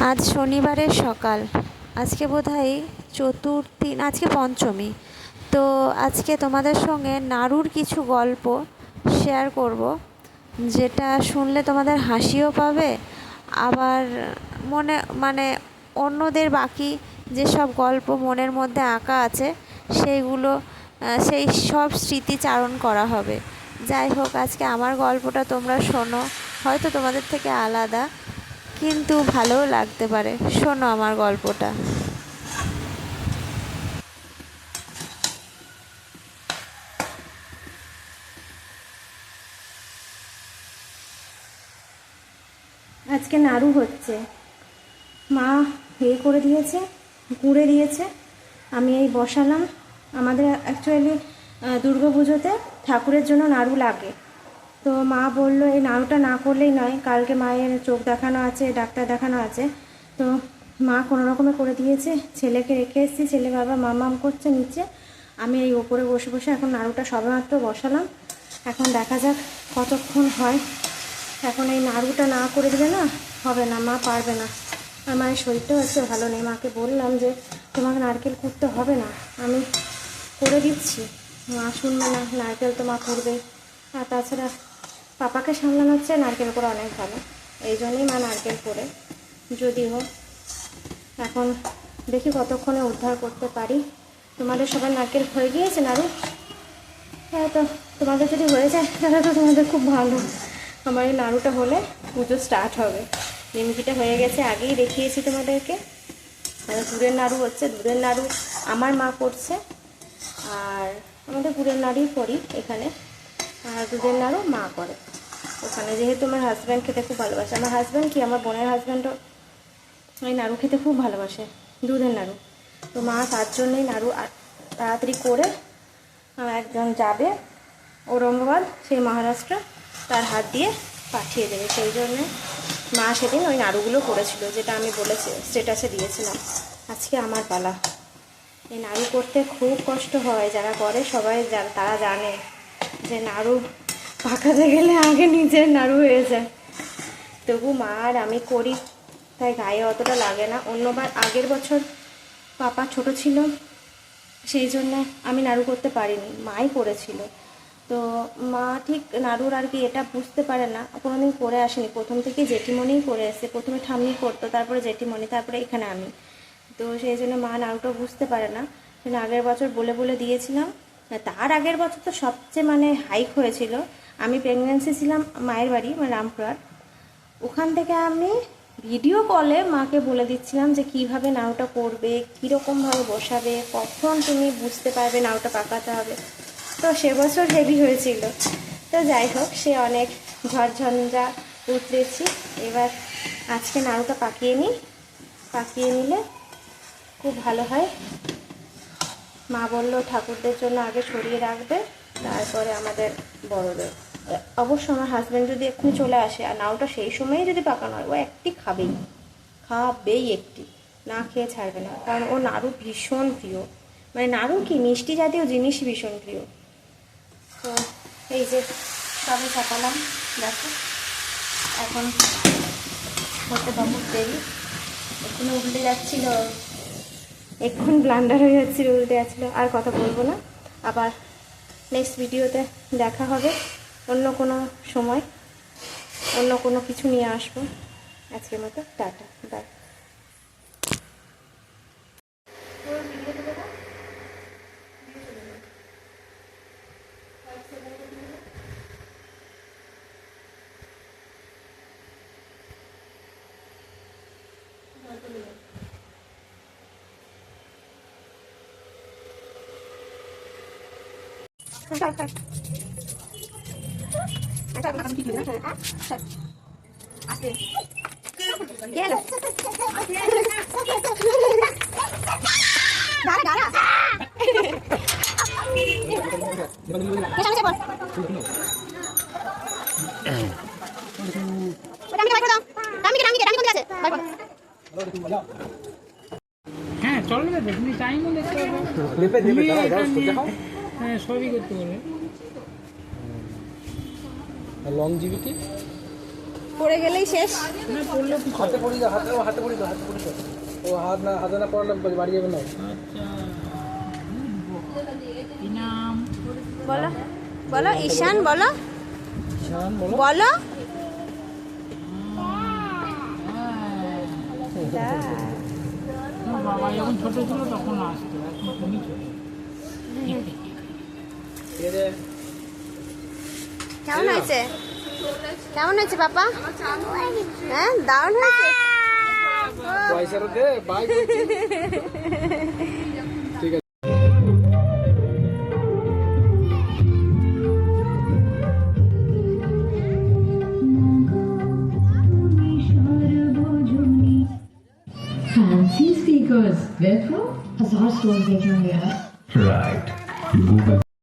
আজ শনিবারের সকাল। আজকে বোধহয় চতুর্থী না আজকে পঞ্চমী। তো আজকে তোমাদের সঙ্গে নাড়ুর কিছু গল্প শেয়ার করব, যেটা শুনলে তোমাদের হাসিও পাবে, আবার মনে মানে অন্যদের বাকি যেসব গল্প মনের মধ্যে আঁকা আছে, সেইগুলো সেই সব স্মৃতিচারণ করা হবে। যাই হোক, আজকে আমার গল্পটা তোমরা শোনো, হয়তো তোমাদের থেকে আলাদা। কিন্তু ভালোও লাগতে পারে। শোনো আমার গল্পটা। আজকে নাড়ু হচ্ছে। মা ইয়ে করে দিয়েছে, গুঁড়ে দিয়েছে। আমি এই বসালাম। আমাদের অ্যাকচুয়ালি দুর্গা পুজোতে ঠাকুরের জন্য নাড়ু লাগে। তো মা বলল, এই নাড়ুটা না করলেই নয়। কালকে মায়ের চোখ দেখানো আছে, ডাক্তার দেখানো আছে। তো মা কোনো রকমে করে দিয়েছে। ছেলেকে রেখে এসেছি। ছেলে বাবা মাম করছে নিচে। আমি এই ওপরে বসে বসে এখন নাড়ুটা সবেমাত্র বসালাম। এখন দেখা যাক কতক্ষণ হয়। এখন এই নাড়ুটা না করে দিলে না হবে না, মা পারবে না। আর মায়ের শরীরটাও হচ্ছে ভালো নেই। মাকে বললাম যে, তোমাকে নারকেল করতে হবে না। আমি করে দিচ্ছি। মা, শুনবে না, নারকেল তো মা করবে আর তাছাড়া পাপাকে সামলানো হচ্ছে নারকেল করে অনেক ভালো। এই জন্যই মা নারকেল করে যদি হোক এখন দেখি কতক্ষণে উদ্ধার করতে পারি। তোমাদের সবার নারকেল হয়ে গিয়েছে নাড়ু হ্যাঁ তো, তোমাদের যদি হয়ে যায়, তাহলে তো তোমাদের খুব ভালো। আমার এই নাড়ুটা হলে পুজো স্টার্ট হবে। নিমকিটা হয়ে গেছে, আগেই দেখিয়েছি তোমাদেরকে। দুধের নাড়ু হচ্ছে, দুধের নাড়ু আমার মা করছে। আর আমাদের গুড়ের নাড়ুই করি এখানে। আর দুধের নাড়ু মা করে। ওখানে যেহেতু আমার হাজব্যান্ড খেতে খুব ভালোবাসে, আমার হাজব্যান্ড কি? আমার বোনের হাজব্যান্ডও ওই নাড়ু খেতে খুব ভালোবাসে, দুধের নাড়ু। তো মা তার জন্যই নাড়ু তাড়াতাড়ি করে একজন যাবে ঔরঙ্গাবাদ, সেই মহারাষ্ট্র তার হাত দিয়ে পাঠিয়ে দেবে। সেই জন্যে মা সেদিন ওই নাড়ুগুলো করেছিল, যেটা আমি বলেছি স্টেটাসে দিয়েছিলাম। আজকে আমার পালা। এই নাড়ু করতে খুব কষ্ট হয়, যারা করে সবাই তারা জানে। যে নাড়ু পাকাতে গেলে আগে নিজের নাড়ু হয়ে যায়। তবু মা আর আমি করি, তাই গায়ে অতটা লাগে না। অন্যবার আগের বছর পাপা ছোট ছিল, সেই জন্য আমি নাড়ু করতে পারিনি, মাই করেছিল। তো মা ঠিক নাড়ুর আর কি এটা বুঝতে পারে না, কোনোদিন করে আসেনি। প্রথম থেকে জেঠিমণিই করে এসে প্রথমে ঠাম্মি করতো, তারপরে জেঠিমণি, তারপরে এখানে আমি। তো সেই জন্য মা নাড়ুটা বুঝতে পারে না। আগের বছর বলে বলে দিয়েছিলাম তার আগের বছর তো সবচেয়ে মানে হাইক হয়েছিল। আমি প্রেগনেন্সি ছিলাম মায়ের বাড়ি মানে রামপুরার ওখান থেকে আমি ভিডিও কলে মাকে বলে দিচ্ছিলাম যে, কীভাবে নাড়ুটা করবে? কীরকমভাবে বসাবে? কখন তুমি বুঝতে পারবে নাড়ুটা পাকাতে হবে? তো সে বছর হেভি হয়েছিল। তো যাই হোক, সে অনেক ঝড়ঝঞ্ঝা উতরেছি এবার আজকে নাড়ুটা পাকিয়ে নিই। পাকিয়ে নিলে খুব ভালো হয়। মা বলল, ঠাকুরদের জন্য আগে সরিয়ে রাখবে, তারপরে আমাদের বড়দের। অবশ্য আমার হাজব্যান্ড যদি এক্ষুনি চলে আসে, আর নাওটা সেই সময়ই যদি পাকানো হয়, ও একটি খাবেই। খাবেই একটি। না খেয়ে ছাড়বে না। কারণ ও নাড়ু ভীষণ প্রিয়। মানে নাড়ু কি? মিষ্টি জাতীয় জিনিস ভীষণ প্রিয়। তো এই যে সবে ছাপালাম দেখো। এখন হতে বহুত দেরি। এক্ষুনি উল্টে যাচ্ছিল। এক্ষুন ব্লান্ডার হয়ে যাচ্ছিল উল্টে যাচ্ছিল, আর কথা বলব না। আবার নেক্সট ভিডিওতে দেখা হবে, অন্য কোনো সময়, অন্য কোনো কিছু নিয়ে আসব। আজকের মতো, টাটা বাই হ্যাঁ চলবে তো তুমি টাইমও দেখতে পাবে হ্যাঁ সবই করতে পারবে। লংজিভিটি পড়ে গেলেই শেষ। না পড়লে কি হাতে পড়ি দাও হাতে হাতে পড়ি দাও হাতে পড়ি দাও। ও হাত না হাতে না পড়লে বাড়ি যাবে না। আচ্ছা। বলো। বলো ঈশান বলো। শান বলো। বলো। বাবা যখন ছোট ছিল তখন আসতো এখন তুমি ছোট এ রে কেমন হয়েছে কেমন হয়েছে পাপা হ্যাঁ দারুণ হয়েছে পয়সাটা দে বাই ঠিক আছে Fancy speakers. Where from? Hazar stores देखे होंगे यार Right. Google